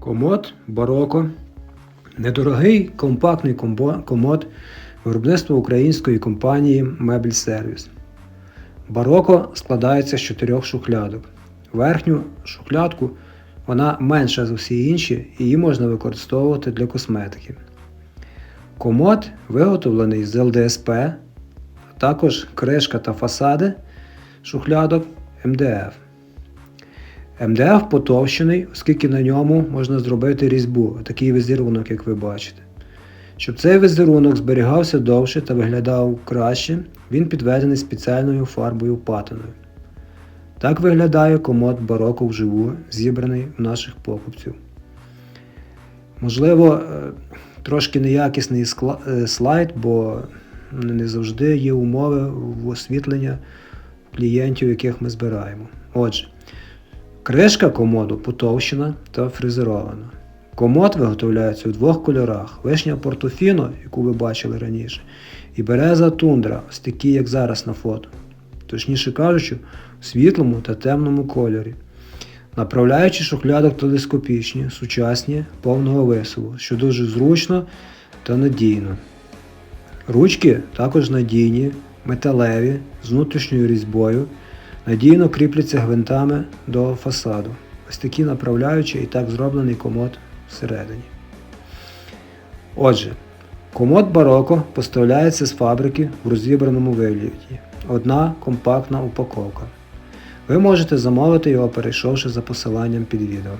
Комод Бароко. Недорогий компактний комод виробництва української компанії Мебель Сервіс. Бароко складається з чотирьох шухлядок. Верхню шухлядку вона менша за всі інші, і її можна використовувати для косметики. Комод виготовлений з ЛДСП, а також кришка та фасади шухлядок МДФ. МДФ потовщений, оскільки на ньому можна зробити різьбу, такий візерунок, як ви бачите. Щоб цей візерунок зберігався довше та виглядав краще, він підведений спеціальною фарбою патиною. Так виглядає комод бароко вживу, зібраний у наших покупців. Можливо, е, трошки неякісний е, слайд, бо не завжди є умови в освітлення клієнтів, яких ми збираємо. Отже, Кришка комоду потовщена та фрезерована. Комод виготовляється у двох кольорах: вишня портофіно, яку ви бачили раніше, і береза тундра, ось такі, як зараз на фото. Точніше кажучи, у світлому та темному кольорі. Направляючі шухлядок телескопічні, сучасні, повного висуву, що дуже зручно та надійно. Ручки також надійні, металеві, з внутрішньою різьбою, надійно кріпляться гвинтами до фасаду. Ось такі направляючі і так зроблений комод всередині. Отже, комод бароко поставляється з фабрики в розібраному вигляді. Одна компактна упаковка. Ви можете замовити його, перейшовши за посиланням під відео.